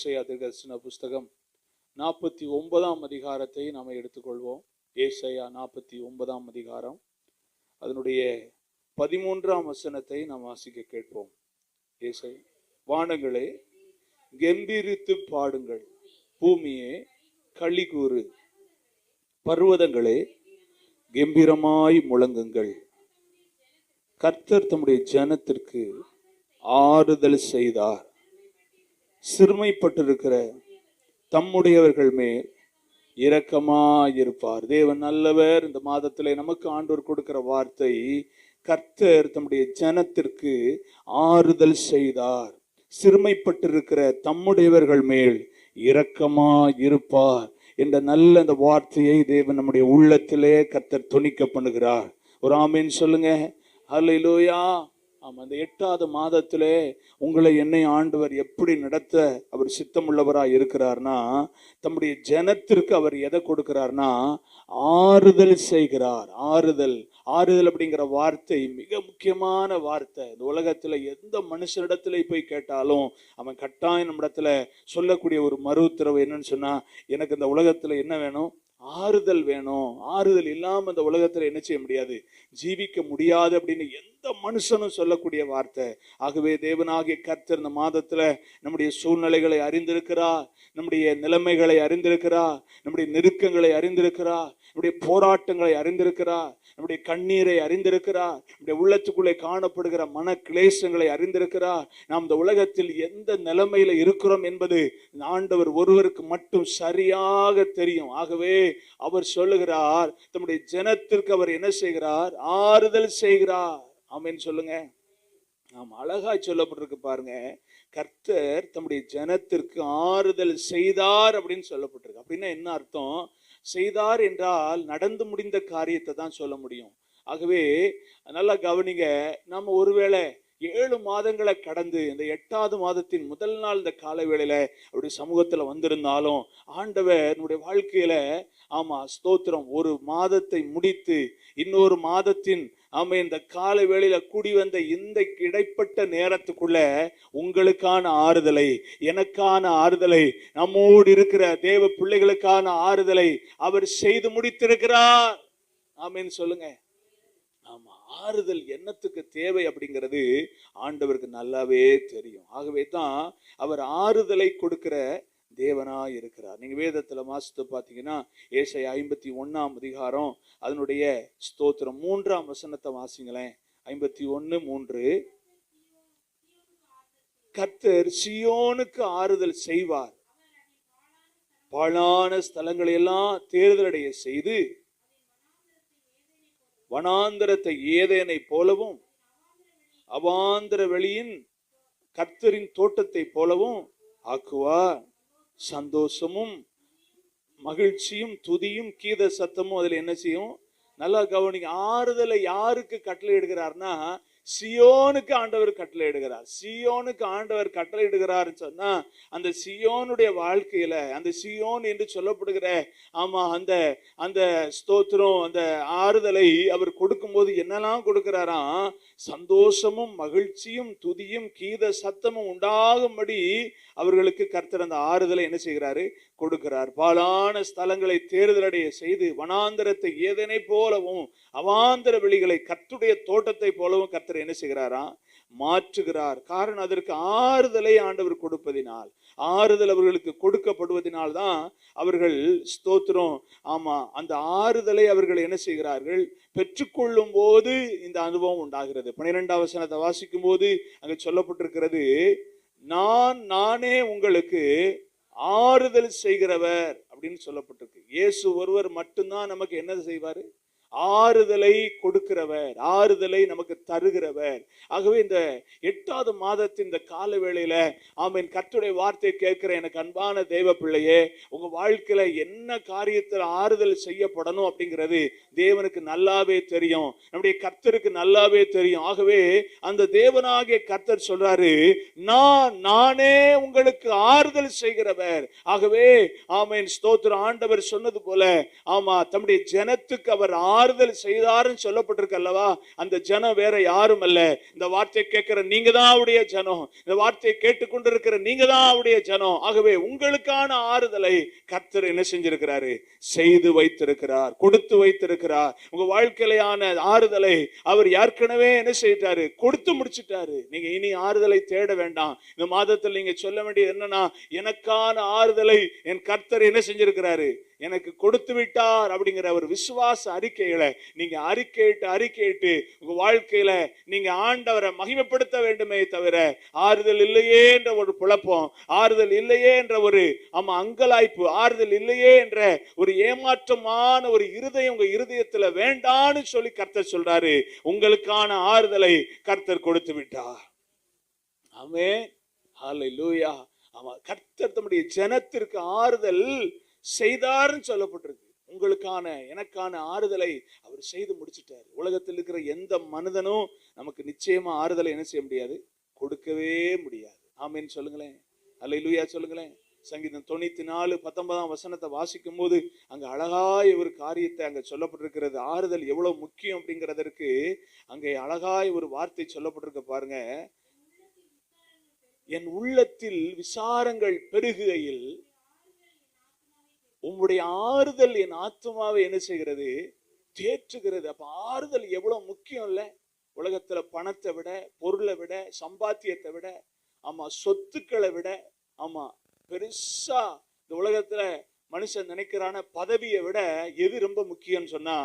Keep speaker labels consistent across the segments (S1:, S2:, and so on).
S1: ஏசையா தீர்க்கதரிசன புஸ்தகம் நாற்பத்தி ஒன்பதாம் அதிகாரத்தை நாம் எடுத்துக்கொள்வோம். ஏசையா நாற்பத்தி ஒன்பதாம் அதிகாரம். அதனுடைய பதிமூன்றாம் வசனத்தை நாம் வாசிக்க கேட்போம். ஏசை வானங்களே கெம்பீரித்து பாடுங்கள். பூமியே களி கூறு பர்வதங்களே கெம்பீரமாய் முழங்குங்கள். கர்த்தர் தம்முடைய ஜனத்திற்கு ஆறுதல் செய்தார். சிறுமைப்பட்டிருக்கிற தம்முடையவர்கள் மேல் இரக்கமாயிருப்பார். தேவன் நல்லவர். இந்த மாதத்தில் நமக்கு ஆண்டோர் கொடுக்கிற வார்த்தை கர்த்தர் தம்முடைய ஜனத்திற்கு ஆறுதல் செய்தார். சிறுமைப்பட்டிருக்கிற தம்முடையவர்கள் மேல் இரக்கமாயிருப்பார் என்ற நல்ல அந்த வார்த்தையை தேவன் நம்முடைய உள்ளத்திலே கர்த்தர் துணிக்க பண்ணுகிறார். ஒரு ஆமீன் சொல்லுங்க. லோயா ஆமாம் அந்த எட்டாவது மாதத்திலே உங்களை என்னை ஆண்டவர் எப்படி நடத்த அவர் சித்தமுள்ளவராக இருக்கிறார்னா தம்முடைய ஜனத்திற்கு அவர் எதை கொடுக்கிறார்னா ஆறுதல் செய்கிறார். ஆறுதல். ஆறுதல் அப்படிங்கிற வார்த்தை மிக முக்கியமான வார்த்தை. இந்த உலகத்தில் எந்த மனுஷனிடத்துல போய் கேட்டாலும் அவன் கட்டாயம் நம்மிடத்துல சொல்லக்கூடிய ஒரு மறு உத்தரவு என்னன்னு சொன்னால் எனக்கு இந்த உலகத்தில் என்ன வேணும்? ஆறுதல் வேணும். ஆறுதல் இல்லாம இந்த உலகத்துல என்ன செய்ய முடியாது? ஜீவிக்க முடியாது அப்படின்னு எந்த மனுஷனும் சொல்லக்கூடிய வார்த்தை. ஆகவே தேவனாகிய கர்த்தர் இந்த மாதத்துல நம்முடைய சூழ்நிலைகளை அறிந்திருக்கிறார். நம்முடைய நிலைமைகளை அறிந்திருக்கிறா நம்முடைய நெருக்கங்களை அறிந்திருக்கிறா நம்முடைய போராட்டங்களை அறிந்திருக்கிறா நம்முடைய கண்ணீரை அறிந்திருக்கிறா நம்முடைய உள்ளத்துக்குள்ளே காணப்படுகிற மன கிளேசங்களை அறிந்திருக்கிறார் நாம் இந்த உலகத்தில் எந்த நிலைமையில இருக்கிறோம் என்பது ஆண்டவர் ஒருவருக்கு மட்டும் சரியாக தெரியும். ஆகவே அவர் சொல்லுகிறார் தம்முடைய ஜனத்திற்கு அவர் என்ன செய்கிறார்? ஆறுதல் செய்கிறார். ஆமேன்னு சொல்லுங்க. நாம் அழகா சொல்லப்பட்டிருக்கு பாருங்க. கர்த்தர் தம்முடைய ஜனத்திற்கு ஆறுதல் செய்தார் அப்படின்னு சொல்லப்பட்டிருக்கு. அப்படின்னா என்ன அர்த்தம்? செய்தார் என்றால் நடந்து முடிந்த காரியத்தை தான் சொல்ல முடியும். ஆகவே நல்லா கவனிங்க நம்ம ஒருவேளை ஏழு மாதங்களை கடந்து இந்த எட்டாவது மாதத்தின் முதல் நாள் இந்த கால வேளையில அப்படி சமூகத்தில் வந்திருந்தாலும் ஆண்டவர் நம்முடைய வாழ்க்கையில ஆமா ஸ்தோத்திரம். ஒரு மாதத்தை முடித்து இன்னொரு மாதத்தின் ஆமா இந்த கால வேளையில கூடி வந்த இந்த இடைப்பட்ட நேரத்துக்குள்ள உங்களுக்கான ஆறுதலை எனக்கான ஆறுதலை நம்மோடு இருக்கிற தேவ பிள்ளைகளுக்கான ஆறுதலை அவர் செய்து முடித்திருக்கிறார். ஆமேன்னு சொல்லுங்க. ஆறுதல் என்னத்துக்கு தேவை அப்படிங்கிறது ஆண்டவருக்கு நல்லாவே தெரியும். ஆகவே தான் அவர் ஆறுதலை கொடுக்கிற தேவனா இருக்கிறார். நீங்க வேதத்துல வாசித்து பார்த்தீங்கன்னா ஏசை ஐம்பத்தி ஒன்றாம் அதிகாரம் அதனுடைய ஸ்தோத்திரம். மூன்றாம் வசனத்தை வாசிங்களேன். ஐம்பத்தி ஒன்று மூன்று. கத்தர் சியோனுக்கு ஆறுதல் செய்வார். பாழான ஸ்தலங்களை எல்லாம் தேர்தலடைய செய்து வனாந்திரத்தை ஏதேனை போலவும் அவாந்திர வெளியின் கர்த்தரின் தோட்டத்தை போலவும் ஆக்குவார். சந்தோஷமும் மகிழ்ச்சியும் துதியும் கீத சத்தமும் அதில் என்ன செய்யும்? நல்லா கவனிங்க ஆறுதலை யாருக்கு கட்டளை எடுக்கிறாருன்னா சியோனுக்கு ஆண்டவர் கட்டளையிடுகிறார் சியோனுக்கு ஆண்டவர் கட்டளை சொன்னா அந்த சியோனுடைய வாழ்க்கையில அந்த சியோன் என்று சொல்லப்படுகிற ஆமா அந்த அந்த ஸ்தோத்திரம் அந்த ஆறுதலை அவர் கொடுக்கும்போது என்னெல்லாம் கொடுக்கிறாராம்? சந்தோஷமும் மகிழ்ச்சியும் துதியும் கீத சத்தமும் உண்டாகும்படி அவர்களுக்கு கர்த்தர் அந்த ஆறுதலை என்ன செய்கிறாரு? கொடுக்கிறார். பாலான ஸ்தலங்களை தேர்தலடைய செய்து வனாந்தரத்தை ஏதனை போலவும் அவாந்தர வெளிகளை கத்துடைய தோட்டத்தை போலவும் கர்த்தர் என்ன செய்கிறாராம் மாற்றுகிறார். காரணம் அதற்கு ஆறுதலை ஆண்டவர் கொடுப்பதினால் ஆறுதல் அவர்களுக்கு கொடுக்கப்படுவதனால் தான் அவர்கள் ஸ்தோத்திரம். ஆமா அந்த ஆறுதலை அவர்கள் என்ன செய்கிறார்கள்? பெற்றுக்கொள்ளும் போது இந்த அனுபவம் உண்டாகிறது. பன்னிரெண்டாம் வசனத்தை வாசிக்கும் போது அங்கே சொல்லப்பட்டிருக்கிறது நான் நானே உங்களுக்கு ஆறுதல் செய்கிறவர் அப்படின்னு சொல்லப்பட்டிருக்கு. இயேசு ஒருவர் மட்டும்தான் நமக்கு என்ன செய்வார்? ஆறுதலை கொடுக்கிறவர் ஆறுதலை நமக்கு தருகிறவர். ஆகவே இந்த எட்டாவது மாதத்தின் இந்த கால வேளையில ஆமீன் கர்த்தருடைய வார்த்தை கேட்கிற எனக்கு அன்பான தேவ பிள்ளையே உங்க வாழ்க்கையில என்ன காரியத்தில் ஆறுதல் செய்யப்படணும் அப்படிங்கிறது தேவனுக்கு நல்லாவே தெரியும். நம்முடைய கர்த்தருக்கு நல்லாவே தெரியும். ஆகவே அந்த தேவனாகிய கர்த்தர் சொல்றாரு நான் நானே உங்களுக்கு ஆறுதல் செய்கிறவர். ஆகவே ஆமீன் ஸ்தோத்திர ஆண்டவர் சொன்னது போல ஆமா தம்முடைய ஜனத்துக்கு அவர் மாறுதல் செய்தாருன்னு சொல்லப்பட்டிருக்கு அல்லவா? அந்த ஜனம் வேற யாரும் அல்ல. இந்த வார்த்தையை கேட்கிற நீங்க தான் அவருடைய ஜனம். இந்த வார்த்தையை கேட்டுக்கொண்டிருக்கிற நீங்க தான் அவருடைய ஜனம். ஆகவே உங்களுக்கான ஆறுதலை கர்த்தர் என்ன செஞ்சிருக்கிறாரு? செய்து வைத்திருக்கிறார் கொடுத்து வைத்திருக்கிறார். உங்க வாழ்க்கையிலான ஆறுதலை அவர் ஏற்கனவே என்ன செய்தாரு கொடுத்து முடிச்சிட்டாரு. நீங்க இனி ஆறுதலை தேட வேண்டாம். இந்த மாதத்தில் நீங்க சொல்ல வேண்டியது என்னன்னா எனக்கான ஆறுதலை என் கர்த்தர் என்ன செஞ்சிருக்கிறாரு? எனக்கு கொடுத்து விட்டார் அப்படிங்கிற ஒரு விசுவாச அறிக்கைகளை நீங்க அறிக்கையிட்டு அறிக்கையிட்டு உங்க வாழ்க்கையில நீங்க ஆண்டவரை மகிமைப்படுத்த வேண்டுமே தவிர ஆறுதல் இல்லையே என்ற ஒரு குழப்பம் ஆறுதல் இல்லையே என்ற ஒரு ஆமா அங்கலாய்ப்பு ஆறுதல் இல்லையே என்ற ஒரு ஏமாற்றமான ஒரு இருதயம் உங்க இருதயத்துல வேண்டான்னு சொல்லி கர்த்தர் சொல்றாரு. உங்களுக்கான ஆறுதலை கர்த்தர் கொடுத்து விட்டார். ஆமே லூயா ஆமா கர்த்தர் தம்முடைய ஜனத்திற்கு ஆறுதல் செய்தார்னு சொல்லப்பட்டிருக்கு. உங்களுக்கான எனக்கான ஆறுதலை அவர் செய்து முடிச்சிட்டார். உலகத்தில் இருக்கிற எந்த மனிதனும் நமக்கு நிச்சயமா ஆறுதலை என்ன செய்ய முடியாது? கொடுக்கவே முடியாது. ஆமேன்னு சொல்லுங்களேன். அல்லேலூயா. சொல்லுங்களேன். சங்கீதம் தொண்ணூத்தி நாலு பத்தொன்பதாம் வசனத்தை வாசிக்கும் போது அங்க அழகாய் ஒரு காரியத்தை அங்க சொல்லப்பட்டிருக்கிறது. ஆறுதல் எவ்வளவு முக்கியம் அப்படிங்கிறதற்கு அங்கே அழகாய் ஒரு வார்த்தை சொல்லப்பட்டிருக்க பாருங்க. என் உள்ளத்தில் விசாரங்கள் பெருகுகையில் உங்களுடைய ஆறுதல் என் ஆத்மாவை என்ன செய்கிறது? தேற்றுகிறது. அப்ப ஆறுதல் எவ்வளவு முக்கியம் இல்ல? உலகத்துல பணத்தை விட பொருளை விட சம்பாத்தியத்தை விட ஆமா சொத்துக்களை விட ஆமா பெருசா இந்த உலகத்துல மனுஷன் நினைக்கிறான பதவியை விட எது ரொம்ப முக்கியம்னு சொன்னா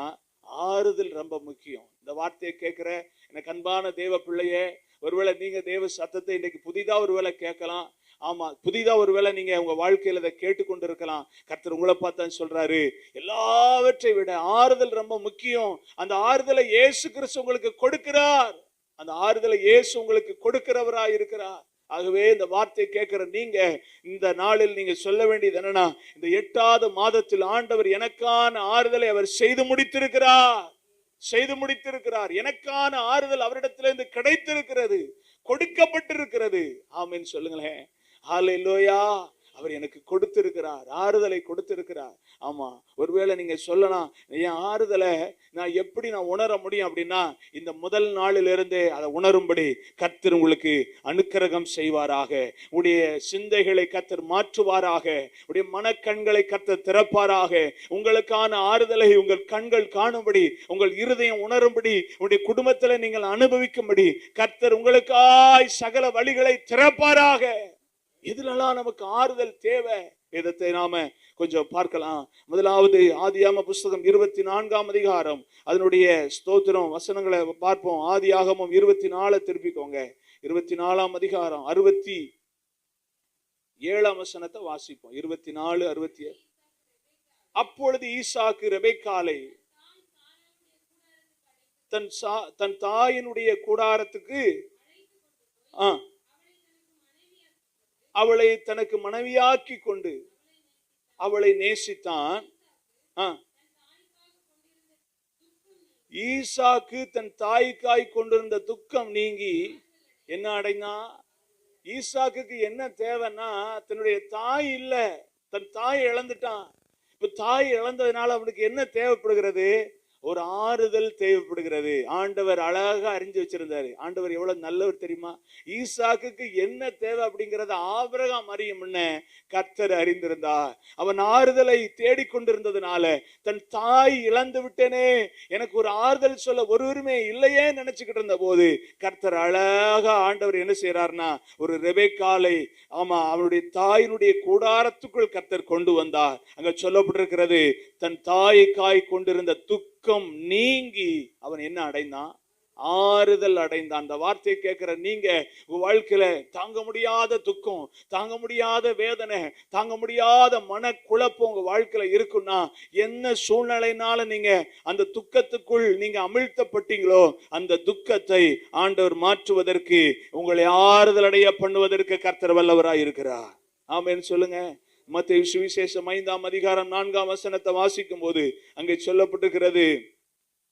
S1: ஆறுதல் ரொம்ப முக்கியம். இந்த வார்த்தையை கேட்கிற எனக்கு அன்பான தேவ பிள்ளைய ஒருவேளை நீங்க தேவ சத்தத்தை இன்னைக்கு புதிதா ஒருவேளை கேட்கலாம். ஆமா புதிதா ஒருவேளை நீங்க உங்க வாழ்க்கையில இதை கேட்டுக்கொண்டு இருக்கலாம் கர்த்தர் உங்களை பார்த்தான்னு சொல்றாரு. எல்லாவற்றை விட ஆறுதல் ரொம்ப முக்கியம். அந்த ஆறுதலை இயேசு கிறிஸ்து உங்களுக்கு கொடுக்கிறார். அந்த ஆறுதலை இயேசு உங்களுக்கு கொடுக்கிறவரா இருக்கிறார். ஆகவே இந்த வார்த்தையை கேட்கிற நீங்க இந்த நாளில் நீங்க சொல்ல வேண்டியது என்னன்னா இந்த எட்டாவது மாதத்தில் ஆண்டவர் எனக்கான ஆறுதலை அவர் செய்து முடித்திருக்கிறார். செய்து முடித்திருக்கிறார். எனக்கான ஆறுதல் அவரிடத்திலிருந்து கிடைத்திருக்கிறது. கொடுக்கப்பட்டிருக்கிறது. ஆமின்னு சொல்லுங்களேன். ஹalleluya. அவர் எனக்கு கொடுத்திருக்கிறார் ஆறுதலை கொடுத்திருக்கிறார். ஆமா ஒருவேளை நீங்க சொல்லலாம் என் ஆறுதலை நான் எப்படி நான் உணர முடியும் அப்படின்னா இந்த முதல் நாளிலிருந்தே அதை உணரும்படி கர்த்தர் உங்களுக்கு அனுக்கிரகம் செய்வாராக. உடைய சிந்தைகளை கர்த்தர் மாற்றுவாராக. உடைய மனக்கண்களை கர்த்தர் திறப்பாராக. உங்களுக்கான ஆறுதலை உங்கள் கண்கள் காணும்படி உங்கள் இருதயம் உணரும்படி உடைய குடும்பத்தில் நீங்கள் அனுபவிக்கும்படி கர்த்தர் உங்களுக்காய் சகல வழிகளை திறப்பாராக. எதுலெல்லாம் நமக்கு ஆறுதல் தேவை? இதத்தை நாம கொஞ்சம் பார்க்கலாம். முதலாவது ஆதியாம புஸ்தகம் இருபத்தி நான்காம் அதிகாரம். அதனுடைய ஸ்தோத்திரம் வசனங்களை பார்ப்போம். ஆதியாகமம் இருபத்தி நாலு திருப்பிக்கோங்க. இருபத்தி நாலாம் அதிகாரம் அறுபத்தி ஏழாம் வசனத்தை வாசிப்போம். இருபத்தி நாலு அறுபத்தி ஏழு அப்பொழுது ஈசாக்கு ரெபைக்காலை தன் சா தன் தாயினுடைய கூடாரத்துக்கு ஆ அவளை தனக்கு மனைவியாக்கி கொண்டு அவளை நேசித்தான். ஈசாக்கு தன் தாய்க்காய் கொண்டிருந்த துக்கம் நீங்கி என்ன அடைந்தான் ஈசாக்கு என்ன தேவைன்னா தன்னுடைய தாய் இல்ல தன் தாய் இழந்துட்டான். இப்ப தாய் இழந்ததுனால அவனுக்கு என்ன தேவைப்படுகிறது? ஒரு ஆறுதல் தேவைப்படுகிறது. ஆண்டவர் அழகா அறிஞ்சு வச்சிருந்தாரு. ஆண்டவர் எவ்வளவு நல்லவர் தெரியுமா? ஈசாக்குக்கு என்ன தேவை அப்படிங்கறத ஆபரகம் அறியும் முன்ன கர்த்தர் அறிந்திருந்தா அவன் ஆறுதலை தேடிக்கொண்டிருந்ததுனால தன் தாய் இழந்து விட்டேனே. எனக்கு ஒரு ஆறுதல் சொல்ல ஒருவருமே இல்லையே நினைச்சுக்கிட்டு இருந்த போது கர்த்தர் அழகா ஆண்டவர் என்ன செய்யறாருன்னா ஒரு ரெபேக்காலை ஆமா அவனுடைய தாயினுடைய கூடாரத்துக்குள் கர்த்தர் கொண்டு வந்தார். அங்க சொல்லப்பட்டிருக்கிறது தன் தாய்க்காய் கொண்டிருந்த துக்கம் நீங்கி அவன் என்ன அடைந்தான்? ஆறுதல் அடைந்தான். அந்த வார்த்தையை கேட்கிற நீங்க உங்க வாழ்க்கையில தாங்க முடியாத துக்கம் தாங்க முடியாத வேதனை தாங்க முடியாத மன குழப்பம் உங்க வாழ்க்கையில இருக்குன்னா என்ன சூழ்நிலைனால நீங்க அந்த துக்கத்துக்குள் நீங்க அமிழ்த்தப்பட்டீங்களோ அந்த துக்கத்தை ஆண்டவர் மாற்றுவதற்கு உங்களை ஆறுதல் அடைய பண்ணுவதற்கு கர்த்தர் வல்லவராய் இருக்கிறார் ஆமேன்னு சொல்லுங்க. மத்திய சுவிசேஷம் ஐந்தாம் அதிகாரம் நான்காம் வசனத்தை வாசிக்கும் போது அங்கே சொல்லப்பட்டிருக்கிறது.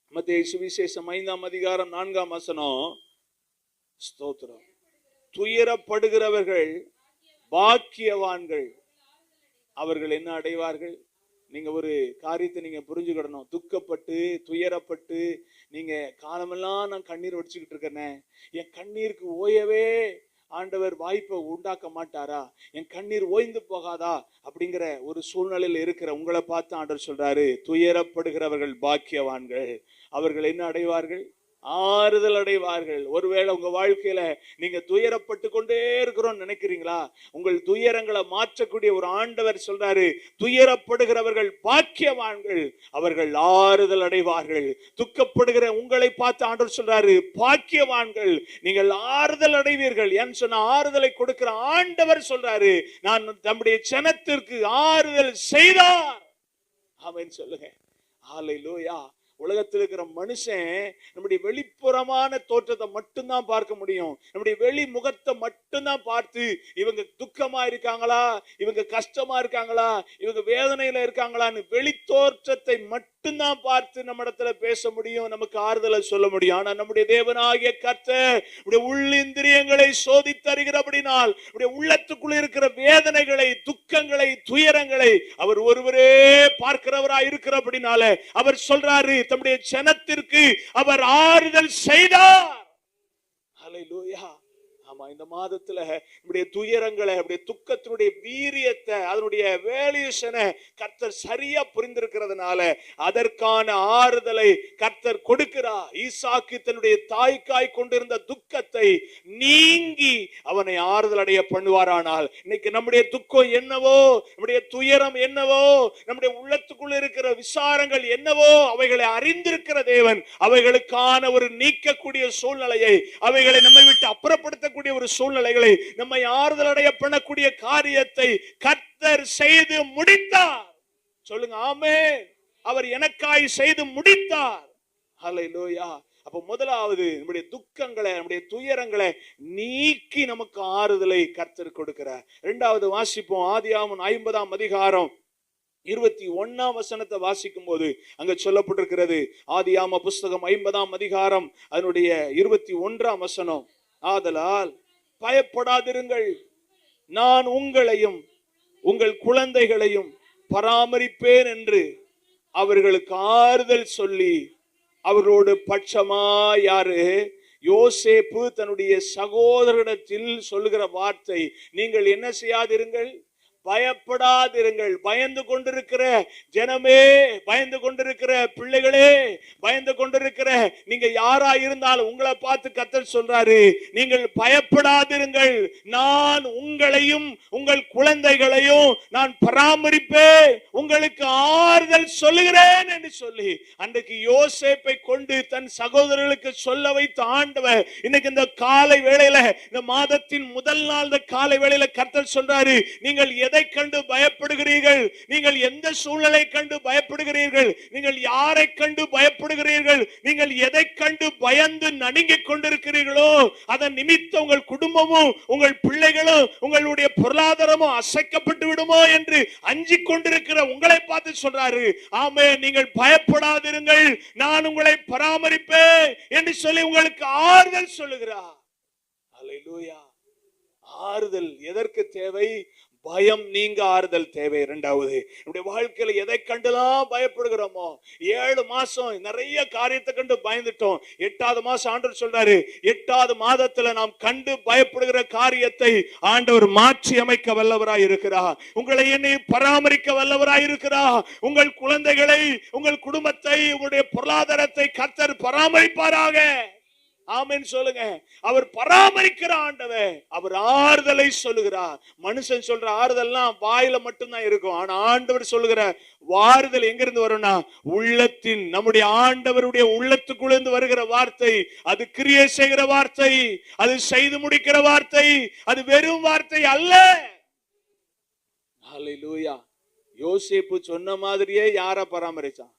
S1: மத்திய சுவிசேஷம் ஐந்தாம் அதிகாரம் நான்காம் வசனம். ஸ்தோத்திரம். துயரப்படுகிறவர்கள் பாக்கியவான்கள். அவர்கள் என்ன அடைவார்கள்? நீங்க ஒரு காரியத்தை நீங்க புரிஞ்சுக்கிடணும். துக்கப்பட்டு துயரப்பட்டு நீங்க காலமெல்லாம் நான் கண்ணீர் வடிச்சுக்கிட்டு இருக்கேனே. என் கண்ணீருக்கு ஓயவே ஆண்டவர் வாய்ப்பை உண்டாக்க மாட்டாரா? என் கண்ணீர் ஓய்ந்து போகாதா? அப்படிங்கிற ஒரு சூழ்நிலையில் இருக்கிற உங்களை பார்த்து ஆண்டவர் சொல்றாரு துயரப்படுகிறவர்கள் பாக்கியவான்கள். அவர்கள் என்ன அடைவார்கள்? ஆறுதல் அடைவார்கள். ஒருவேளை உங்க வாழ்க்கையில நீங்க துயரப்பட்டு கொண்டே இருக்கிறோம் நினைக்கிறீங்களா? உங்கள் துயரங்களை மாற்றக்கூடிய ஒரு ஆண்டவர் சொல்றாரு துயரப்படுகிறவர்கள் பாக்கியவான்கள் அவர்கள் ஆறுதல் அடைவார்கள். துக்கப்படுகிற உங்களை பார்த்து ஆண்டவர் சொல்றாரு பாக்கியவான்கள் நீங்கள் ஆறுதல் அடைவீர்கள் ஏன்னு சொன்ன ஆறுதலை கொடுக்கிற ஆண்டவர் சொல்றாரு நான் நம்முடைய ஜனத்திற்கு ஆறுதல் செய்தார். அவன் சொல்லுங்க. ஆலை லோயா உலகத்தில் இருக்கிற மனுஷன் நம்முடைய வெளிப்புறமான தோற்றத்தை மட்டும்தான் பார்க்க முடியும். நம்முடைய வெளி முகத்தை மட்டும்தான் பார்த்து இவங்க துக்கமா இருக்காங்களா? இவங்க கஷ்டமா இருக்காங்களா? இவங்க வேதனையில இருக்காங்களான்னு வெளி தோற்றத்தை மட்டும்தான் பார்த்து நம்ம இடத்துல பேச முடியும் நமக்கு ஆறுதலை சொல்ல முடியும். ஆனா நம்முடைய தேவனாகிய கர்த்தர் நம்முடைய உள்ளிந்திரியங்களை சோதித்தருகிறபடினால் நம்முடைய உள்ளத்துக்குள்ள இருக்கிற வேதனைகளை துக்கங்களை துயரங்களை அவர் ஒருவரே பார்க்கிறவராய் இருக்கிறபடினால அவர் சொல்றாரு தம்முடைய ஜனத்திற்கு அவர் ஆறுதல் செய்தார். ஹalleluya. ஆமா இந்த மாதத்துல நம்முடைய துயரங்களை நம்முடைய துக்கத்தினுடைய வீரியத்தை அதனுடைய வேல்யூஷனை கர்த்தர் சரியா புரிந்திருக்கிறதுனால அதற்கான ஆறுதலை கர்த்தர் கொடுக்கிறார். ஈசாக்கு தன்னுடைய தாய்க்காய் கொண்டிருந்த துக்கத்தை நீங்கி அவனை ஆறுதல் அடைய பண்ணுவாரானால் இன்னைக்கு நம்முடைய துக்கம் என்னவோ நம்முடைய துயரம் என்னவோ நம்முடைய உள்ளத்துக்குள்ள இருக்கிற விசாரங்கள் என்னவோ அவைகளை அறிந்திருக்கிற தேவன் அவைகளுக்கான ஒரு நீக்கக்கூடிய சூழ்நிலையை அவைகளை நம்மை விட்டு அப்புறப்படுத்தக்கூடிய ஒரு சூழ்நிலைகளை நம்மை ஆறுதல் அடைய பண்ணக்கூடிய காரியத்தை கர்த்தர் செய்து முடித்தார். சொல்லுங்க ஆமே அவர் எனக்காய் செய்து முடித்தார். அப்ப முதலாவது நம்முடைய துக்கங்களை நம்முடைய துயரங்களை நீக்கி நமக்கு ஆறுதலை கர்த்தர் கொடுக்கிறார். இரண்டாவது வாசிப்போம் ஆதியாமன் ஐம்பதாம் அதிகாரம் இருபத்தி ஒன்னாம் வசனத்தை வாசிக்கும் போது அங்க சொல்லப்பட்டிருக்கிறது. ஆதியாம புஸ்தகம் ஐம்பதாம் அதிகாரம் அதனுடைய இருபத்தி ஒன்றாம் வசனம். ஆதலால் பயப்படாதிருங்கள். நான் உங்களையும் உங்கள் குழந்தைகளையும் பராமரிப்பேன் என்று அவர்களுக்கு ஆறுதல் சொல்லி அவர்களோடு பட்சமா யாரு? யோசேப்பு தன்னுடைய சகோதரனிடத்தில் சொல்லுகிற வார்த்தை நீங்கள் என்ன செய்யாதிருங்கள்? பயப்படாதிருங்கள். பயந்து கொண்டிருக்கிற ஜனமே பயந்து கொண்டிருக்கிற பிள்ளைகளே பயந்து கொண்டிருக்கிற நீங்க யாரா இருந்தாலும் உங்களை பார்த்து கத்தல் சொல்றாரு நீங்கள் பயப்படாதிருங்கள். நான் உங்களையும் உங்கள் குழந்தைகளையும் நான் பராமரிப்பேன். உங்களுக்கு ஆறுதல் சொல்லுகிறேன் என்று சொல்லி அன்றைக்கு யோசேப்பை கொண்டு தன் சகோதரர்களுக்கு சொல்ல வைத்த ஆண்டவர் இன்னைக்கு இந்த காலை வேளையில இந்த மாதத்தின் முதல் நாள் இந்த காலை வேளையில கத்தல் சொல்றாரு நீங்கள் எதை கண்டு பயப்படுகிறீர்கள்? நீங்கள் எந்த சூழ்நிலை கண்டு பயப்படுகிறீர்கள்? நீங்கள் யாரை கண்டு பயப்படுகிறீர்கள்? நீங்கள் எதை கண்டு பயந்து நடுங்கிக் கொண்டிருக்கிறீர்களோ அதன் நிமித்தம் உங்கள் குடும்பமும் உங்கள் பிள்ளைகளும் உங்களுடைய பொருளாதாரமும் அசைக்கப்பட்டு விடுமோ என்று அஞ்சிக் கொண்டிருக்கிற உங்களை பார்த்து சொல்றாரு. ஆமே நீங்கள் பயப்படாதிருங்கள். நான் உங்களை பராமரிப்பேன் என்று சொல்லி உங்களுக்கு ஆறுதல் சொல்லுகிறார். ஆறுதல் எதற்கு தேவை? பயம் நீங்க ஆறுதல் தேவை. இரண்டாவது நம்முடைய வாழ்க்கையில எதை கண்டுலாம் பயப்படுகிறோமோ ஏழு மாசம் நிறைய காரியத்தை கண்டு பயந்துட்டோம். எட்டாவது மாசம் ஆண்டவர் சொல்றாரு எட்டாவது மாதத்துல நாம் கண்டு பயப்படுகிற காரியத்தை ஆண்டவர் மாற்றி அமைக்க வல்லவராய் இருக்கிறா. உங்களை என்னை பராமரிக்க வல்லவராய் இருக்கிறா. உங்கள் குழந்தைகளை உங்கள் குடும்பத்தை உங்களுடைய பொருளாதாரத்தை கர்த்தர் பராமரிப்பாராக. ஆமேன்னு சொல்லுங்க. அவர் பராமரிக்கிற ஆண்டவர் அவர் ஆறுதலை சொல்லுகிறார். மனுஷன் சொல்ற ஆறுதல்லாம் வாயில மட்டும்தான் இருக்கும். ஆனா ஆண்டவர் சொல்லுகிற வாறுதல் எங்கிருந்து வரும்னா உள்ளத்தின் நம்முடைய ஆண்டவருடைய உள்ளத்துக்குள்ளிருந்து வருகிற வார்த்தை. அது கிரியை செய்கிற வார்த்தை அது செய்து முடிக்கிற வார்த்தை அது வெறும் வார்த்தை அல்ல. லூயா யோசிப்பு சொன்ன மாதிரியே யார பராமரிச்சான்?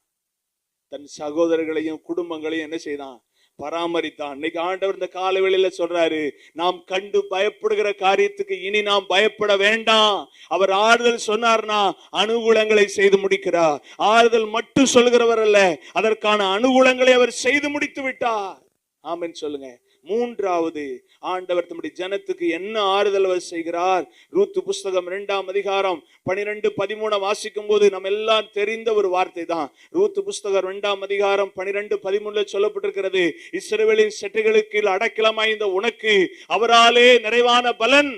S1: தன் சகோதரர்களையும் குடும்பங்களையும் என்ன செய்தான்? பராமரித்தான். இன்னைக்கு ஆண்டவர் இந்த கால வேளையில சொல்றாரு நாம் கண்டு பயப்படுகிற காரியத்துக்கு இனி நாம் பயப்பட வேண்டாம். அவர் ஆறுதல் சொன்னார்னா அனுகூலங்களை செய்து முடிக்கிறார். ஆறுதல் மட்டும் சொல்கிறவர் அல்ல அதற்கான அனுகூலங்களை அவர் செய்து முடித்து விட்டார். ஆமென் சொல்லுங்க. மூன்றாவது ஆண்டவர் தம்முடைய ஜனத்துக்கு என்ன ஆறுதல் செய்கிறார்? ரூத்து புஸ்தகம் இரண்டாம் அதிகாரம் பனிரெண்டு பதிமூணு வாசிக்கும் போது நம்ம எல்லாம் தெரிந்த ஒரு வார்த்தை தான் ரூத்து புஸ்தகம் இரண்டாம் அதிகாரம் பனிரெண்டு பதிமூணுல சொல்லப்பட்டிருக்கிறது இஸ்ரவேலின் செட்டுகளுக்கு அடக்கிலமாய்ந்த உனக்கு அவராலே நிறைவான பலன்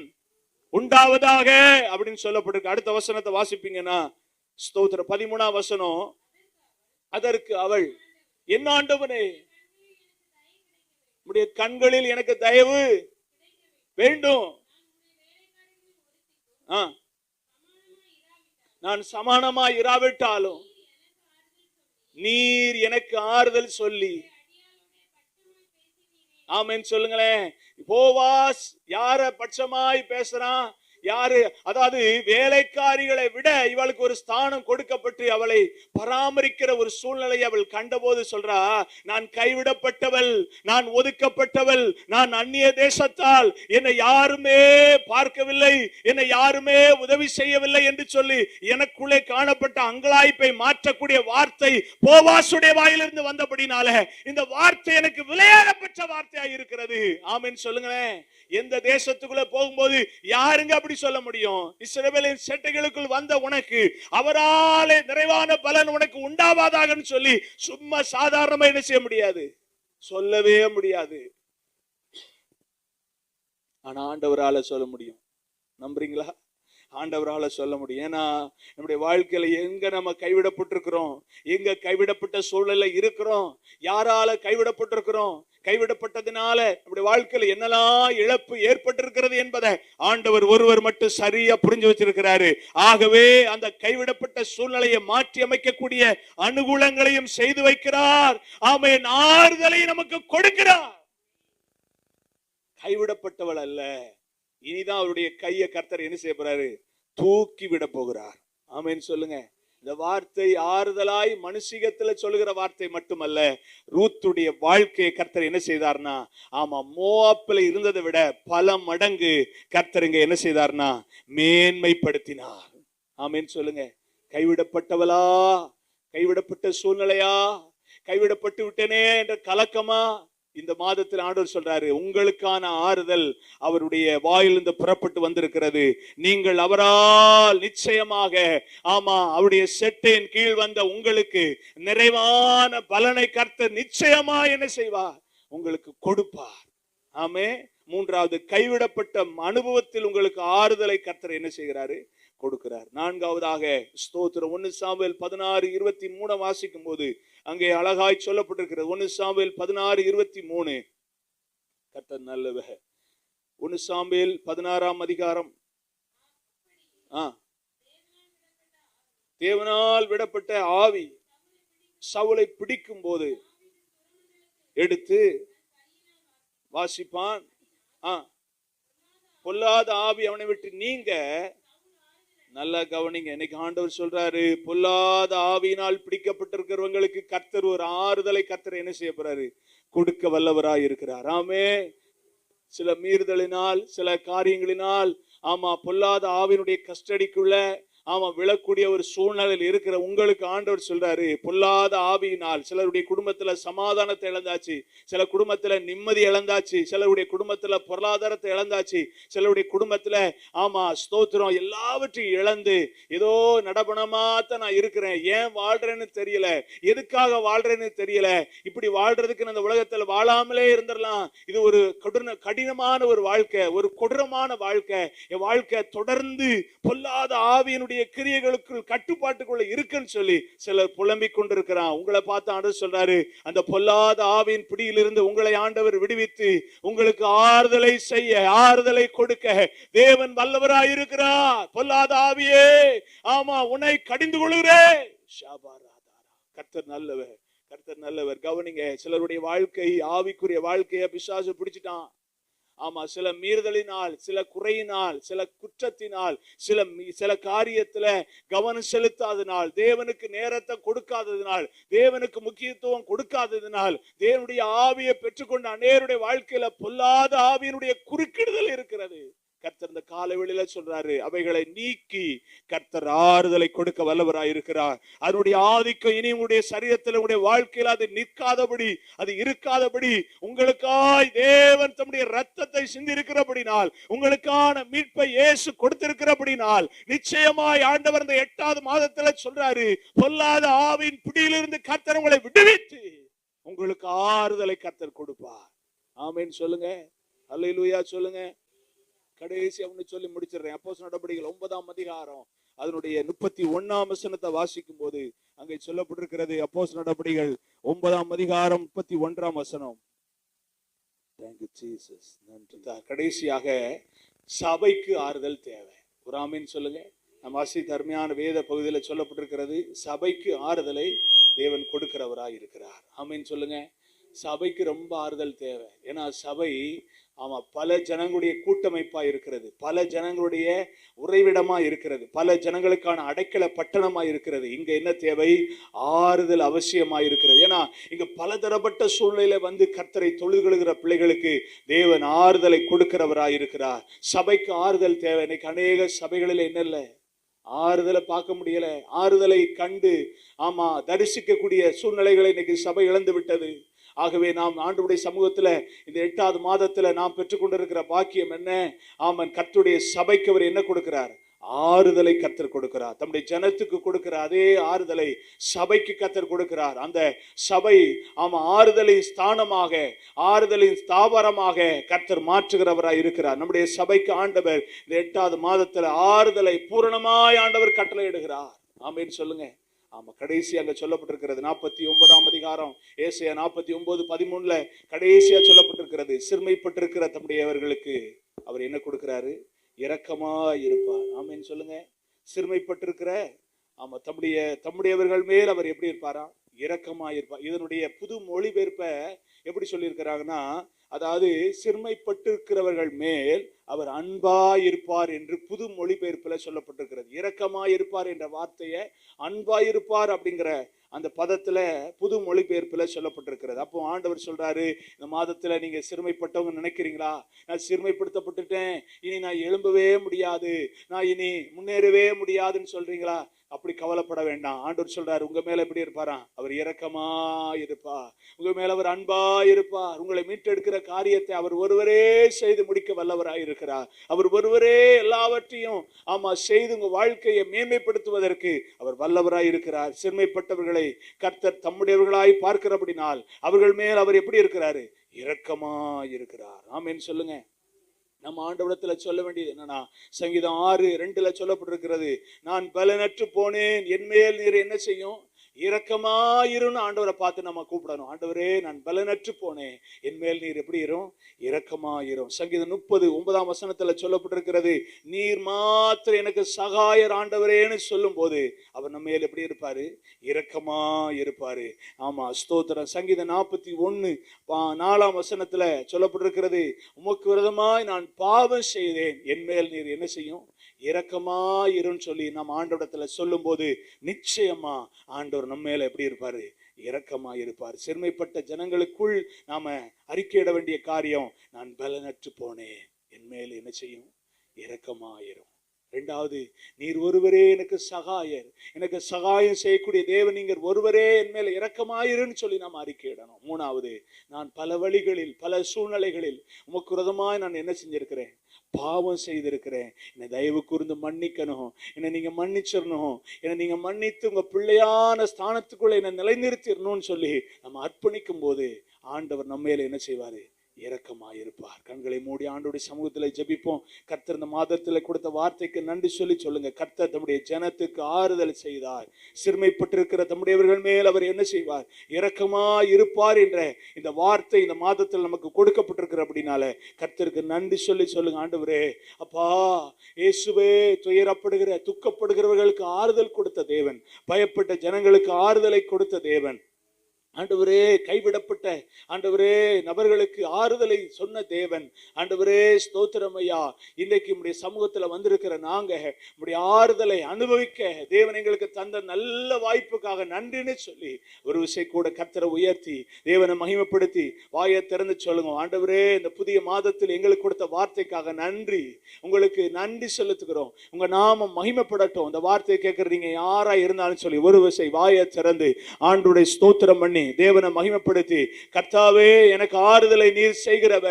S1: உண்டாவதாக அப்படின்னு சொல்லப்பட்டிருக்கு. அடுத்த வசனத்தை வாசிப்பீங்கன்னா ஸ்தோத்திர பதிமூணாம் வசனம் அதற்கு அவள் என்ன ஆண்டவனே உடைய கண்களில் எனக்கு தயவு. வேண்டும். ஆ. நான் சமானமா இராவிட்டாலும் நீர் எனக்கு ஆறுதல் சொல்லி. ஆமென் சொல்லுங்களேன். போவாஸ் யார பட்சமாய் பேசுறான்? யாரு? அதாவது வேலைக்காரிகளை விட இவளுக்கு ஒரு ஸ்தானம் கொடுக்கப்பட்டு அவளை பராமரிக்கிற ஒரு சூழ்நிலை அவள் கண்டபோது சொல்றா நான் கைவிடப்பட்டவள் நான் ஒதுக்கப்பட்டவள் நான் அந்நிய தேசத்தால் என்னை யாருமே பார்க்கவில்லை என்னை யாருமே உதவி செய்யவில்லை என்று சொல்லி எனக்குள்ளே காணப்பட்ட அங்கலாய்ப்பை மாற்றக்கூடிய வார்த்தை போவாசுடைய வாயிலிருந்து வந்தபடினால இந்த வார்த்தை எனக்கு விளையாடப்பட்ட வார்த்தையா இருக்கிறது. ஆமென் சொல்லுங்களேன். எந்த தேசத்துக்குள்ள போகும்போது யாருங்க அப்படி சொல்ல முடியும்? இஸ்ரவேலின் செட்டைகளுக்குள் வந்த உனக்கு அவராலே நிறைவான பலன் உனக்கு உண்டாவாதாகன்னு சொல்லி சும்மா சாதாரணமா என்ன செய்ய முடியாது? சொல்லவே முடியாது. ஆனா ஆண்டவரால சொல்ல முடியும். நம்புறீங்களா? ஆண்டவரால சொல்ல முடியும். ஏன்னா நம்முடைய வாழ்க்கையில எங்க நம்ம கைவிடப்பட்டிருக்கிறோம்? எங்க கைவிடப்பட்ட சூழலில் இருக்கிறோம்? யாரால கைவிடப்பட்டிருக்கிறோம்? கைவிடப்பட்டதினால நம்முடைய வாழ்க்கையில என்னெல்லாம் இழப்பு ஏற்பட்டிருக்கிறது என்பதை ஆண்டவர் ஒருவர் மட்டும் சரியா புரிஞ்சு வச்சிருக்கிறாரு. ஆகவே அந்த கைவிடப்பட்ட சூழ்நிலையை மாற்றி அமைக்கக்கூடிய அனுகூலங்களையும் செய்து வைக்கிறார். ஆமையின் ஆறுதலையும் நமக்கு கொடுக்கிறார். கைவிடப்பட்டவள் அல்ல. இனிதான் அவருடைய கையை கர்த்தர் என்ன செய்ய போறாரு? தூக்கி விட போகிறார். ஆமைன்னு சொல்லுங்க. இந்த வார்த்தை ஆறுதலாய் மனுஷிகத்துல சொல்லுகிற வார்த்தை மட்டுமல்ல ரூத்துடைய வாழ்க்கையை கர்த்தர் என்ன செய்தார்னா ஆமா மோவாப்பில் இருந்ததை விட பல மடங்கு கர்த்தர் இங்க என்ன செய்தார்னா மேன்மைப்படுத்தினார். ஆமேன்னு சொல்லுங்க. கைவிடப்பட்டவளா? கைவிடப்பட்ட சூழ்நிலையா? கைவிடப்பட்டு விட்டேனே என்ற கலக்கமா? இந்த மாதத்தில் ஆண்டவர் சொல்றாரு உங்களுக்கான ஆறுதல் அவருடைய வாயிலிருந்து புறப்பட்டு வந்திருக்கிறது. நீங்கள் அவரால் நிச்சயமாக ஆமா அவருடைய செட்டின் கீழ் வந்த உங்களுக்கு நிறைவான பலனை கர்த்தர் நிச்சயமா என்ன செய்வார்? உங்களுக்கு கொடுப்பார். ஆமே மூன்றாவது கைவிடப்பட்ட அனுபவத்தில் உங்களுக்கு ஆறுதலை கர்த்தர் என்ன செய்கிறாரு? கொடுக்கிறார். நான்காவதாக ஸ்தோத்திரம். ஒன்னு சாம்பல் பதினாறு இருபத்தி மூணு வாசிக்கும் போது அங்கே அழகாய் சொல்லப்பட்டிருக்கிறது. ஒன்னு சாம்பல் பதினாறு இருபத்தி மூணு. கர்த்தர் நல்லவ ஒன்னு சாம்பல் பதினாறாம் அதிகாரம். ஆ. தேவனால் விடப்பட்ட ஆவி சவுளை பிடிக்கும் போது எடுத்து வாசிப்பான். ஆ. பொல்லாத ஆவி அவனை விட்டு நீங்க நல்லா கவனிங்க. இன்னைக்கு ஆண்டவர் சொல்றாரு பொல்லாத ஆவியினால் பிடிக்கப்பட்டிருக்கிறவங்களுக்கு கர்த்தர் ஒரு ஆறுதலை கர்த்தர் என்ன செய்ய போறாரு? கொடுக்க வல்லவராய் இருக்கிறார். ஆமே. சில மீறுதலினால் சில காரியங்களினால் ஆமா பொல்லாத ஆவினுடைய கஸ்டடிக்குள்ள ஆமா விழக்கூடிய ஒரு சூழ்நிலையில் இருக்கிற உங்களுக்கு ஆண்டவர் சொல்றாரு பொல்லாத ஆவியினால் சிலருடைய குடும்பத்துல சமாதானத்தை இழந்தாச்சு சில குடும்பத்துல நிம்மதி இழந்தாச்சு சிலருடைய குடும்பத்துல பொருளாதாரத்தை இழந்தாச்சு சிலருடைய குடும்பத்துல ஆமா ஸ்தோத்திரம் எல்லாவற்றையும் இழந்து ஏதோ நடபணமாத்தான் நான் இருக்கிறேன் ஏன் வாழ்றேன்னு தெரியல எதுக்காக வாழ்றேன்னு தெரியல இப்படி வாழ்றதுக்கு இந்த உலகத்துல வாழாமலே இருந்துடலாம் இது ஒரு கடின கடினமான ஒரு வாழ்க்கை ஒரு கொடூரமான வாழ்க்கை என் வாழ்க்கை தொடர்ந்து பொல்லாத ஆவியினுடைய கிரியைகளுக்குள் கட்டுப்பாட்டுக்குள்ள இருக்குன்னு சொல்லி சிலர் புலம்பிக் கொண்டிருக்கிறான். உங்களை பார்த்து ஆண்டவர் சொல்றாரு அந்த பொல்லாத ஆவியின் பிடியிலிருந்து உங்களை ஆண்டவர் விடுவித்து உங்களுக்கு ஆறுதலை செய்ய ஆறுதலை கொடுக்க தேவன் வல்லவராய் இருக்கிறார். பொல்லாத ஆவியே ஆமா உன்னை கடிந்து கொள்கிறே கர்த்தர் நல்லவர் கர்த்தர் நல்லவர். கவனிங்க சிலருடைய வாழ்க்கை ஆவிக்குரிய வாழ்க்கைய பிசாசு பிடிச்சிட்டான். ஆமா சில மீறுதலினால் சில குறையினால் சில குற்றத்தினால் சில சில காரியத்துல கவனம் செலுத்தாதனால் தேவனுக்கு நேரத்தை கொடுக்காததினால் தேவனுக்கு முக்கியத்துவம் கொடுக்காததினால் தேவனுடைய ஆவியை பெற்றுக்கொண்ட அநேருடைய வாழ்க்கையில பொல்லாத ஆவியினுடைய குறுக்கிடுதல் இருக்கிறது. கர்த்தர் இந்த காலவெளியில சொல்றாரு அவைகளை நீக்கி கர்த்தர் ஆறுதலை கொடுக்க வல்லவராய் இருக்கிறார். அதனுடைய ஆதிக்கம் இனி உங்களுடைய சரீரத்தில் உங்களுடைய வாழ்க்கையில் அது நிற்காதபடி அது இருக்காதபடி உங்களுக்காய் தேவன் தம்முடைய ரத்தத்தை சிந்திருக்கிறபடினால் உங்களுக்கான மீட்பை இயேசு கொடுத்திருக்கிறபடினால் நிச்சயமாய் ஆண்டவர் இந்த எட்டாவது மாதத்துல சொல்றாரு பொல்லாத ஆவின் பிடியிலிருந்து கர்த்தர் உங்களை விடுவித்து உங்களுக்கு ஆறுதலை கர்த்தர் கொடுப்பார். ஆமீன் சொல்லுங்க. அல்லேலூயா சொல்லுங்க. கடைசி அவனு சொல்லி முடிச்சிடுறேன். அப்போஸ் நடவடிக்கைகள் ஒன்பதாம் அதிகாரம் அதனுடைய முப்பத்தி ஒன்னாம் வசனத்தை வாசிக்கும் போது அங்கே சொல்லப்பட்டிருக்கிறது அப்போஸ் நடபடிகள் ஒன்பதாம் அதிகாரம் முப்பத்தி ஒன்றாம் வசனம். Thank you, நன்றி. கடைசியாக சபைக்கு ஆறுதல் தேவை. ஒரு ஆமீன் சொல்லுங்க. நம்ம வாசித்த அருமையான வேத பகுதியில் சொல்லப்பட்டிருக்கிறது சபைக்கு ஆறுதலை தேவன் கொடுக்கிறவராக இருக்கிறார் ஆமீன் சொல்லுங்க. சபைக்கு ரொம்ப ஆறுதல் தேவை. ஏன்னா சபை ஆமாம் பல ஜனங்களுடைய கூட்டமைப்பாக இருக்கிறது. பல ஜனங்களுடைய உறைவிடமாக இருக்கிறது. பல ஜனங்களுக்கான அடைக்கல பட்டணமாக இருக்கிறது. இங்கே என்ன தேவை? ஆறுதல் அவசியமாக இருக்கிறது. ஏன்னா இங்கே பலதரப்பட்ட சூழ்நிலையில் வந்து கர்த்தரை தொழுதுகிற பிள்ளைகளுக்கு தேவன் ஆறுதலை கொடுக்கிறவராக இருக்கிறார். சபைக்கு ஆறுதல் தேவை. இன்னைக்கு அநேக சபைகளில் என்ன இல்லை? ஆறுதலை பார்க்க முடியலை. ஆறுதலை கண்டு ஆமாம் தரிசிக்கக்கூடிய சூழ்நிலைகளை இன்னைக்கு சபை இழந்து விட்டது. ஆகவே நாம் ஆண்டுடைய சமூகத்தில் இந்த எட்டாவது மாதத்தில் நாம் பெற்றுக்கொண்டிருக்கிற பாக்கியம் என்ன? ஆமன். கத்துடைய சபைக்கு அவர் என்ன கொடுக்கிறார்? ஆறுதலை கத்தர் கொடுக்கிறார். தம்முடைய ஜனத்துக்கு கொடுக்கிற அதே ஆறுதலை சபைக்கு கத்தர் கொடுக்கிறார். அந்த சபை ஆமா ஆறுதலின் ஸ்தானமாக ஆறுதலின் ஸ்தாபரமாக கர்த்தர் மாற்றுகிறவராய் இருக்கிறார். நம்முடைய சபைக்கு ஆண்டவர் இந்த எட்டாவது மாதத்துல ஆறுதலை பூரணமாய் ஆண்டவர் கட்டளையிடுகிறார். ஆமேன்னு சொல்லுங்க. ஆமா கடைசி அங்க சொல்லப்பட்டிருக்கிறது நாற்பத்தி ஒன்பதாம் அதிகாரம் ஏசியா நாற்பத்தி ஒன்பது பதிமூணுல கடைசியா சொல்லப்பட்டிருக்கிறது சிறுமைப்பட்டிருக்கிற தம்முடையவர்களுக்கு அவர் என்ன கொடுக்கிறாரு? இரக்கமா இருப்பார் ஆமென் சொல்லுங்க. சிறுமைப்பட்டிருக்கிற ஆமா தம்முடைய தம்முடையவர்கள் மேல் அவர் எப்படி இருப்பாரா? இரக்கமா இருப்பார் இதனுடைய புது மொழிபெயர்ப்ப எப்படி சொல்லியிருக்கிறாங்கன்னா அதாவது சிறுமைப்பட்டிருக்கிறவர்கள் மேல் அவர் அன்பாயிருப்பார் என்று புது மொழிபெயர்ப்பில் சொல்லப்பட்டிருக்கிறது. இரக்கமாயிருப்பார் என்ற வார்த்தையை அன்பாயிருப்பார் அப்படிங்கிற அந்த பதத்துல புது மொழிபெயர்ப்புல சொல்லப்பட்டிருக்கிறது. அப்போ ஆண்டவர் சொல்றாரு இந்த மாதத்துல நீங்க சிறுமைப்பட்டவங்க நினைக்கிறீங்களா? நான் சிறுமைப்படுத்தப்பட்டுட்டேன். இனி நான் எழும்பவே முடியாது. நான் இனி முன்னேறவே முடியாதுன்னு சொல்றீங்களா? அப்படி கவலைப்பட வேண்டாம். ஆண்டவர் சொல்றாரு உங்க மேல எப்படி இருப்பாராம்? அவர் இரக்கமா இருப்பார். உங்க மேல அவர் அன்பா இருப்பார். உங்களை மீட்டெடுக்கிற காரியத்தை அவர் ஒருவரே செய்து முடிக்க வல்லவராய் இருக்கிறார். அவர் ஒருவரே எல்லாவற்றையும் ஆமா செய்து உங்க வாழ்க்கையை மேன்மைப்படுத்துவதற்கு அவர் வல்லவராய் இருக்கிறார். சிறுமைப்பட்டவர்களை கர்த்தர் தம்முடையவர்களாய் பார்க்கிறபடினால் அவர்கள் மேல் அவர் எப்படி இருக்கிறாரு? இரக்கமா இருக்கிறார் ஆமேன்னு சொல்லுங்க. நம்ம ஆண்டவரத்துல சொல்ல வேண்டியது என்னன்னா சங்கீதம் ஆறு ரெண்டுல சொல்லப்பட்டிருக்கிறது நான் பலனற்று போனேன் என் மேல் நீர் என்ன செய்யும்? இரக்கமாயிருன்னு ஆண்டவரை பார்த்து நம்ம கூப்பிடணும். ஆண்டவரே நான் பலனற்று போனேன் என் மேல் நீர் எப்படி இரும் இரக்கமாயிரும். சங்கீதம் முப்பது ஒன்பதாம் வசனத்துல சொல்லப்பட்டிருக்கிறது நீர் மாத்திர எனக்கு சகாயர் ஆண்டவரேன்னு சொல்லும் போது அவர் நம்ம மேல் எப்படி இருப்பாரு? இரக்கமா இருப்பாரு ஆமா ஸ்தோத்திரம். சங்கீதம் நாற்பத்தி ஒன்னு நாலாம் வசனத்துல சொல்லப்பட்டிருக்கிறது உமக்கு விரதமாய் நான் பாவம் செய்தேன். என் மேல் நீர் என்ன செய்யும்? இரக்கமா இருன்னு சொல்லி நம்ம ஆண்டவரத்துல சொல்லும் போது நிச்சயமா ஆண்டவர் நம்ம மேல எப்படி இருப்பாரு? இரக்கமா இருப்பார் சிறுமைப்பட்ட ஜனங்களுக்குள் நாம அறிக்கையிட வேண்டிய காரியம் நான் பலனற்று போனேன். என் மேல் என்ன செய்யும்? இரக்கமாயிரும். ரெண்டாவது நீர் ஒருவரே எனக்கு சகாயர். எனக்கு சகாயம் செய்யக்கூடிய தேவன் நீங்கள் ஒருவரே என் மேல் இரக்கமாயிருன்னு சொல்லி நாம் அறிக்கையிடணும். மூணாவது நான் பல வழிகளில் பல சூழ்நிலைகளில் உமக்கு விரதமாய் நான் என்ன செஞ்சிருக்கிறேன்? பாவம் செய்திருக்கிறேன். என்னை தயவு கூர்ந்து மன்னிக்கணும் என்னை நீங்க மன்னிச்சிடணும் என்னை நீங்க மன்னித்து உங்க பிள்ளையான ஸ்தானத்துக்குள்ளே என்னை நிலைநிறுத்திடணும்னு சொல்லி நம்ம அர்ப்பணிக்கும் போது ஆண்டவர் நம்ம என்ன செய்வாரு? இரக்கமாயிருப்பார். கண்களை மூடி ஆண்டோடைய சமூகத்தில் ஜெபிப்போம். கர்த்தர் இந்த மாதத்தில் கொடுத்த வார்த்தைக்கு நன்றி சொல்லி சொல்லுங்க. கர்த்தர் தம்முடைய ஜனத்துக்கு ஆறுதல் செய்தார். சிறுமைப்பட்டிருக்கிற தம்முடையவர்கள் மேல் அவர் என்ன செய்வார்? இரக்கமா இருப்பார் என்ற இந்த வார்த்தை இந்த மாதத்தில் நமக்கு கொடுக்கப்பட்டிருக்கிற அப்படின்னால கர்த்தருக்கு நன்றி சொல்லி சொல்லுங்க ஆண்டவரே. அப்பா இயேசுவே துயரப்படுகிற துக்கப்படுகிறவர்களுக்கு ஆறுதல் கொடுத்த தேவன். பயப்பட்ட ஜனங்களுக்கு ஆறுதலை கொடுத்த தேவன். ஆண்டவரே கைவிடப்பட்ட ஆண்டவரே நபர்களுக்கு ஆறுதலை சொன்ன தேவன். ஆண்டவரே ஸ்தோத்திரம் ஐயா. இன்றைக்கு நம்முடைய சமூகத்தில் வந்திருக்கிற நாங்க நம்முடைய ஆறுதலை அனுபவிக்க தேவன் எங்களுக்கு தந்த நல்ல வாய்ப்புக்காக நன்றின்னு சொல்லி ஒரு விசை கூட கத்தரை உயர்த்தி தேவனை மகிமைப்படுத்தி வாயை திறந்து சொல்லுங்க. ஆண்டவரே இந்த புதிய மாதத்தில் எங்களுக்கு கொடுத்த வார்த்தைக்காக நன்றி. உங்களுக்கு நன்றி செலுத்துகிறோம். உங்க நாமம் மகிமைப்படட்டும். இந்த வார்த்தையை கேட்கறீங்க யாரா இருந்தாலும் சொல்லி ஒரு விசை வாயை திறந்து ஆண்டுடைய ஸ்தோத்திரம் பண்ணி தேவனை மகிமைப்படுத்தி கர்த்தாவே எனக்கு ஆறுதலை நீர் செய்கிறவ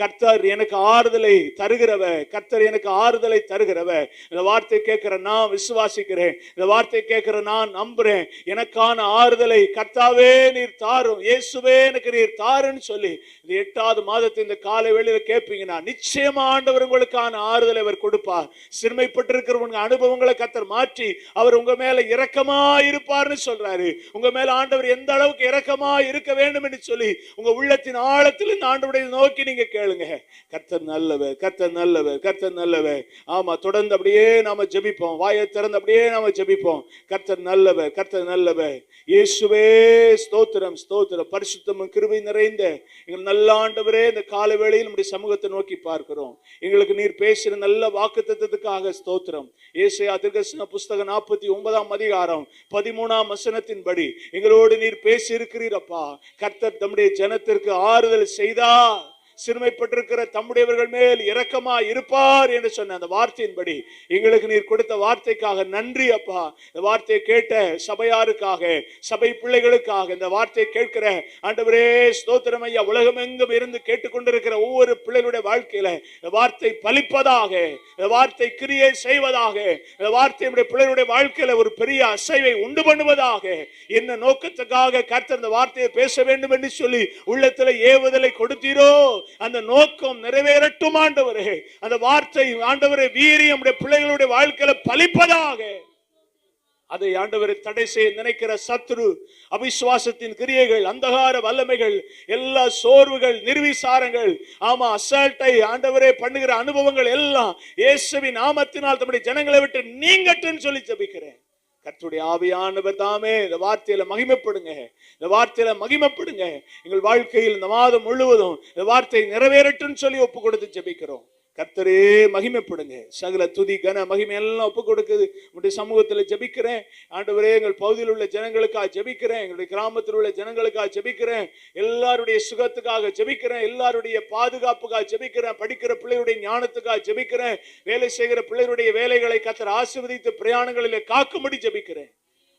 S1: கர்த்தர் எனக்கு ஆறுதலை தருகிறவ கர்த்தர் எனக்கு ஆறுதலை தருகிறவ. இந்த வார்த்தை கேட்கிற நான் விசுவாசிக்கிறேன். இந்த வார்த்தை கேட்கிற நான் நம்புறேன். எனக்கான ஆறுதலை கர்த்தாவே நீர் தாரும் இயேசுவே எனக்கு நீர் தாருன்னு சொல்லி இந்த எட்டாவது மாதத்தை இந்த காலை வெளியில கேட்பீங்கன்னா நிச்சயமா ஆண்டவர் உங்களுக்கான ஆறுதலை அவர் கொடுப்பார். சிறுமைப்பட்டிருக்கிறவங்க அனுபவங்களை கத்தர் மாற்றி அவர் உங்க மேல இரக்கமா இருப்பார்னு சொல்றாரு. உங்க மேல ஆண்டவர் எந்த அளவுக்கு இரக்கமா இருக்க வேண்டும் என்று சொல்லி உங்க உள்ளத்தின் ஆழத்தில் இந்த ஆண்டவருடைய நோக்கி நீங்க கேளுங்க. கர்த்தர் நல்லவர் கர்த்தர் நல்லவர் கர்த்தர் நல்லவர். ஆமா தொடர்ந்து அப்படியே நாம ஜெபிப்போம். வாயை திறந்து அப்படியே நாம ஜெபிப்போம். கர்த்தர் நல்லவர் கர்த்தர் நல்லவர். இயேசுவே ஸ்தோத்திரம் ஸ்தோத்திரம். பரிசுத்தமும் கிருபை நிறைந்த எங்கள் நல்ல ஆண்டவரே இந்த கால வேளையில் நம்முடைய சமூகத்தை நோக்கி பார்க்கிறோம். எங்களுக்கு நீர் பேசின நல்ல வாக்கு வாக்குத்தத்தத்துக்காக ஸ்தோத்திரம். ஏசையா திருகசன புஸ்தகம் நாற்பத்தி ஒன்பதாம் அதிகாரம் பதிமூணாம் வசனத்தின்படி எங்களோடு நீர் பேசி இருக்கிறீரப்பா கர்த்தர் தம்முடைய ஜனத்திற்கு ஆறுதல் செய்தார். சிறுமைப்பட்டிருக்கிற தம்முடையவர்கள் மேல் இரக்கமா இருப்பார் என்று சொன்ன அந்த வார்த்தையின்படி எங்களுக்கு நீர் கொடுத்த வார்த்தைக்காக நன்றி அப்பா. இந்த வார்த்தையை கேட்ட சபையாருக்காக சபை பிள்ளைகளுக்காக இந்த வார்த்தையை கேட்கிற ஆண்டவரே ஸ்தோத்திரம் ஐயா. உலகமெங்கும் இருந்து கேட்டுக்கொண்டிருக்கிற ஒவ்வொரு பிள்ளைகளுடைய வாழ்க்கையில இந்த வார்த்தை பலிப்பதாக இந்த வார்த்தை கிரியை செய்வதாக இந்த வார்த்தை பிள்ளைகளுடைய வாழ்க்கையில ஒரு பெரிய அசைவை உண்டு பண்ணுவதாக என்ன நோக்கத்துக்காக கர்த்தர் இந்த வார்த்தையை பேச வேண்டும் என்று சொல்லி உள்ளத்துல ஏவுதலை கொடுத்தீரோ? அந்த நோக்கம் நிறைவேறட்டும் ஆண்டவரே. அந்த வார்த்தை ஆண்டவரே வீரியம் நம்முடைய பிள்ளைகளுடைய வாழ்க்கையில பலிப்பதாக அதை ஆண்டவரை தடை செய்ய நினைக்கிற சத்ரு அவிசுவாசத்தின் கிரியைகள் அந்தகார வல்லமைகள் எல்லா சோர்வுகள் நிர்விசாரங்கள் ஆமா அசால்ட்டை ஆண்டவரே பண்ணுகிற அனுபவங்கள் எல்லாம் இயேசுவின் நாமத்தினால் தம்முடைய ஜனங்களை விட்டு நீங்கட்டுன்னு சொல்லி ஜெபிக்கிறேன். கற்றுடைய ஆவியானவர் தாமே. இந்த வார்த்தையில மகிமைப்படுங்க. இந்த வார்த்தையில மகிமைப்படுங்க. எங்கள் வாழ்க்கையில் இந்த மாதம் முழுவதும் இந்த வார்த்தை நிறைவேறட்டும்னு சொல்லி ஒப்பு கொடுத்து ஜெபிக்கிறோம். கர்த்தரே மகிமைப்படுங்க. சகல துதி கன மகிமை எல்லாம் ஒப்பு கொடுக்குது. உங்களுடைய சமூகத்தில் ஜெபிக்கிறேன். ஆண்டவரே எங்கள் பகுதியில் உள்ள ஜனங்களுக்காக ஜபிக்கிறேன். எங்களுடைய கிராமத்தில் உள்ள ஜனங்களுக்காக ஜெபிக்கிறேன். எல்லாருடைய சுகத்துக்காக ஜெபிக்கிறேன். எல்லாருடைய பாதுகாப்புக்காக ஜபிக்கிறேன். படிக்கிற பிள்ளையுடைய ஞானத்துக்காக ஜபிக்கிறேன். வேலை செய்கிற பிள்ளையுடைய வேலைகளை கத்தர் ஆசிர்வதித்து பிரயாணங்களில் காக்கும்படி ஜபிக்கிறேன்.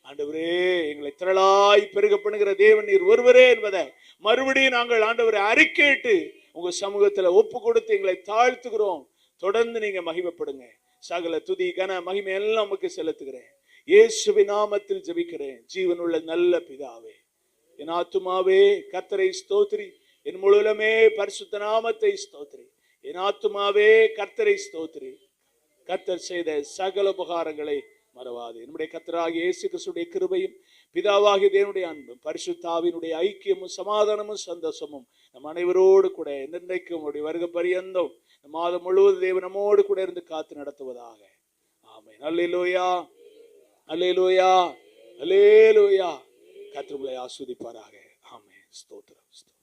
S1: ஆண்டவரே எங்களை திரளாய் பெருக பண்ணுகிற தேவன் நீர் ஒருவரே என்பதை மறுபடியும் நாங்கள் ஆண்டவரை அறிக்கையிட்டு உங்க சமூகத்துல ஒப்பு கொடுத்து எங்களை தாழ்த்துகிறோம். தொடர்ந்து நீங்க மகிமைப்படுங்க. சகல துதி கன மகிமை எல்லாம் உமக்கு செலுத்துகிறேன். இயேசுவி நாமத்தில் ஜபிக்கிறேன். ஜீவனுள்ள நல்ல பிதாவே என் ஆத்துமாவே கர்த்தரை ஸ்தோத்திரி. என் முழுலமே பரிசுத்த நாமத்தை ஸ்தோத்ரி என் ஆத்துமாவே கர்த்தரை ஸ்தோத்ரி கர்த்தர் செய்த சகல உபகாரங்களை மறவாது. என்னுடைய கத்தராக இயேசு கிறிஸ்துடைய கிருபையும் பிதாவாகிய தேவனுடைய அன்பும் பரிசுத்தாவினுடைய ஐக்கியமும் சமாதானமும் சந்தோஷமும் நம் அனைவரோடு கூட என்றைக்கும் உடைய வருக பரியந்தம் மாதம் முழுவதும் தேவன் நம்மோடு கூட இருந்து காத்து நடத்துவதாக. ஆமை அல்லேலூயா. அல்லேலோயா. அல்லேலோயா. கர்த்தர் ஆஸ்வதிப்பாராக. ஆமை ஸ்தோத்திரம் ஸ்தோத்திரம்.